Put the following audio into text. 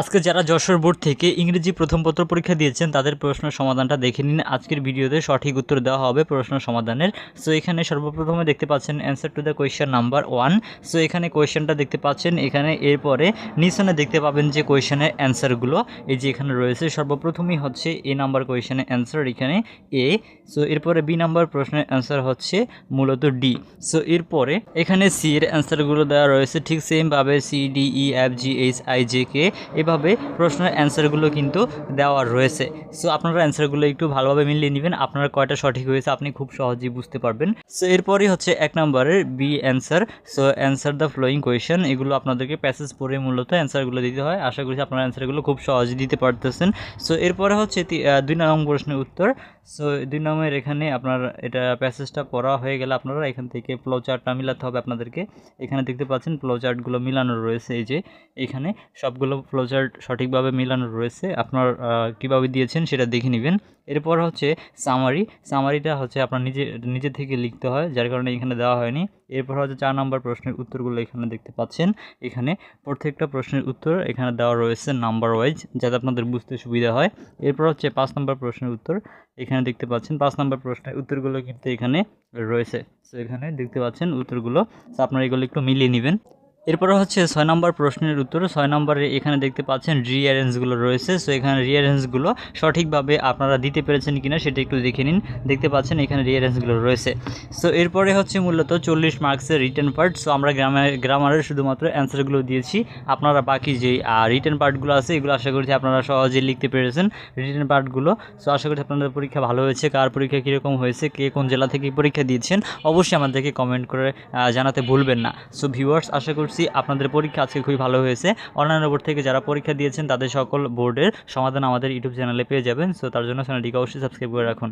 আজকে যারা যশোর বোর্ড থেকে ইংরেজি প্রথম পত্র পরীক্ষা দিয়েছেন, তাদের প্রশ্ন সমাধানটা দেখে নিন। আজকের ভিডিওতে সঠিক উত্তর দেওয়া হবে প্রশ্ন সমাধানের। সো, এখানে সর্বপ্রথমে দেখতে পাচ্ছেন answer to the question number one so, এখানে কোয়েশ্চেনটা দেখতে পাচ্ছেন। এখানে এরপরে নিচনে দেখতে পাবেন যে কোয়েশ্চেনের অ্যান্সারগুলো এই যে এখানে রয়েছে। সর্বপ্রথমই হচ্ছে এ নাম্বার কোয়েশ্চেনের অ্যান্সার এখানে এ। সো, এরপরে বি নাম্বার প্রশ্নের অ্যান্সার হচ্ছে মূলত ডি। সো, এরপরে এখানে সি এর অ্যান্সারগুলো দেওয়া রয়েছে। ঠিক সেমভাবে C, D, E, F, G, H, I, J, K. এভাবে প্রশ্নের অ্যান্সারগুলো কিন্তু দেওয়া রয়েছে। সো আপনারা অ্যান্সারগুলো একটু ভালোভাবে মিলিয়ে নেবেন। আপনার কয়টা সঠিক হয়েছে আপনি খুব সহজেই বুঝতে পারবেন। সো এরপরই হচ্ছে এক নম্বরের B answer so answer the following question এগুলো আপনাদেরকে প্যাসেজ পড়ে মূলত অ্যান্সারগুলো দিতে হয়। আশা করছি আপনারা অ্যান্সারগুলো খুব সহজে দিতে পারতেছেন। সো এরপরে হচ্ছে দুই নম্বর প্রশ্নের উত্তর। সো দুই নম্বরের এখানে আপনার এটা প্যাসেজটা পড়া হয়ে গেলে আপনারা এখান থেকে ফ্লো চার্টটা মিলাতে হবে আপনাদেরকে। এখানে দেখতে পাচ্ছেন ফ্লো চার্টগুলো মিলানো রয়েছে। এই যে, এখানে সবগুলো ফ্লো চার্ট সঠিকভাবে মিলানো রয়েছে, আপনার কীভাবে দিয়েছেন সেটা দেখে নেবেন। এরপর হচ্ছে সামারি সামারিটা হচ্ছে আপনার নিজে নিজে থেকে লিখতে হয়, যার কারণে এখানে দেওয়া হয়নি। এরপর হচ্ছে চার নম্বর প্রশ্নের উত্তরগুলো এখানে দেখতে পাচ্ছেন। এখানে প্রত্যেকটা প্রশ্নের উত্তর এখানে দেওয়া রয়েছে নাম্বার ওয়াইজ যাতে আপনাদের বুঝতে সুবিধা হয়। এরপর হচ্ছে পাঁচ নম্বর প্রশ্নের উত্তর এখানে দেখতে পাচ্ছেন। পাঁচ নম্বর প্রশ্নের উত্তরগুলো কিন্তু এখানে রয়েছে। সো এখানে দেখতে পাচ্ছেন উত্তরগুলো। আপনারা এগুলো একটু মিলিয়ে নেবেন। এরপরে হচ্ছে ছয় নম্বর প্রশ্নের উত্তর। ছয় নম্বরে এখানে দেখতে পাচ্ছেন রিঅ্যারেঞ্জগুলো রয়েছে। সো এখানে রিঅ্যারেঞ্জগুলো সঠিকভাবে আপনারা দিতে পেরেছেন কিনা সেটা একটু দেখে নিন। দেখতে পাচ্ছেন এখানে রিঅ্যারেঞ্জগুলো রয়েছে। সো এরপরে হচ্ছে মূলত চল্লিশ মার্কসের রিটার্ন পার্ট সো আমরা গ্রামার গ্রামারের শুধুমাত্র অ্যান্সারগুলো দিয়েছি। আপনারা বাকি যে রিটার্ন পার্টগুলো আছে, এগুলো আশা করছি আপনারা সহজে লিখতে পেরেছেন রিটার্ন পার্টগুলো সো আশা করছি আপনাদের পরীক্ষা ভালো হয়েছে। কার পরীক্ষা কীরকম হয়েছে? কে কোন জেলা থেকে পরীক্ষা দিয়েছেন? অবশ্যই আমাদেরকে কমেন্ট করে জানাতে ভুলবেন না। সো ভিউয়ার্স আশা করছি। আপনাদের পরীক্ষা আজকে খুবই ভালো হয়েছে। অনলাইন বোর্ড থেকে যারা পরীক্ষা দিয়েছেন, তাদের সকল বোর্ডের সমাধান আমাদের ইউটিউব চ্যানেলে পেয়ে যাবেন। সো তার জন্য চ্যানেলটিকে অবশ্যই সাবস্ক্রাইব করে রাখুন।